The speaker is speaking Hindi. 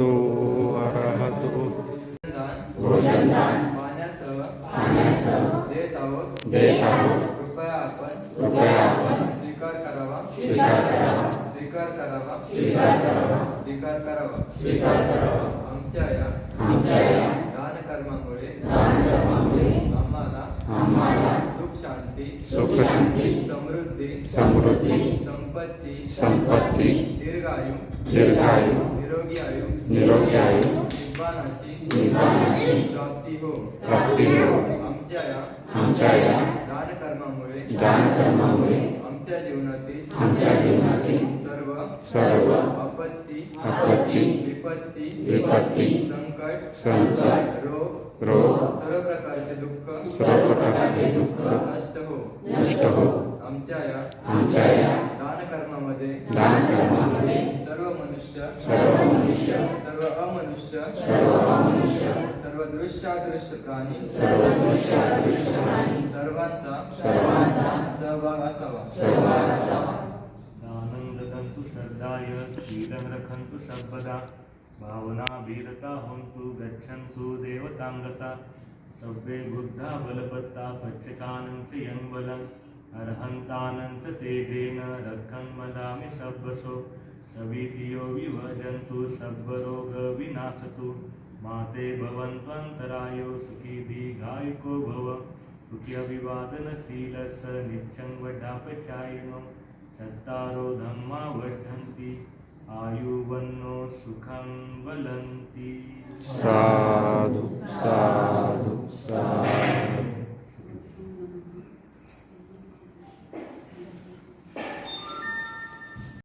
भगवतो अरहतो। सुख शांति समृद्धि समृद्धि संपत्ति संपत्ति दीर्घायु दीर्घायु निरोगी आयु निरोगी आयु निब्बाणाची निब्बाणाची प्राप्ती हो। आमच्या या आमच्या या दान कर्मामुळे दान कर्मामुळे आमच्या जीवनातील आमच्या जीवनातील सर्व सर्व आपत्ती आपत्ती विपत्ती विपत्ती संकट संकट रोग रोग सर्व प्रकारचे दुःख सर्व प्रकारचे दुःख नष्ट हो। नष्ट हो। आमच्या या आमच्या या दान कर्मामध्ये दान मनुष्य सर्व अमनुष्य सर्व दृश्यादृश्य प्राणी सर्वांचा सहभाग असावा. आनंद दंतु श्रद्धाय शीलं रखन्तु सर्वदा भावना वीरता हुन्तु गच्छन्तु देवताङ्गता सर्वे बुद्धा बलपत्ता पच्चकानं च यङ्बलम् अर्हन्तानं च तेजेन रक्षन् वदामि सव्वसो सविधियो विभजन्तु सर्वरोगविनाशतु माते भवन्त्वन्तरायो, सुखी दीर्घायुको भव। सुखी अभिवादनशीलस नित्यं वडापचायिनो चत्तारो धम्मा वर्धन्ति, आयुवन्नो सुखं वलन्ति। साधु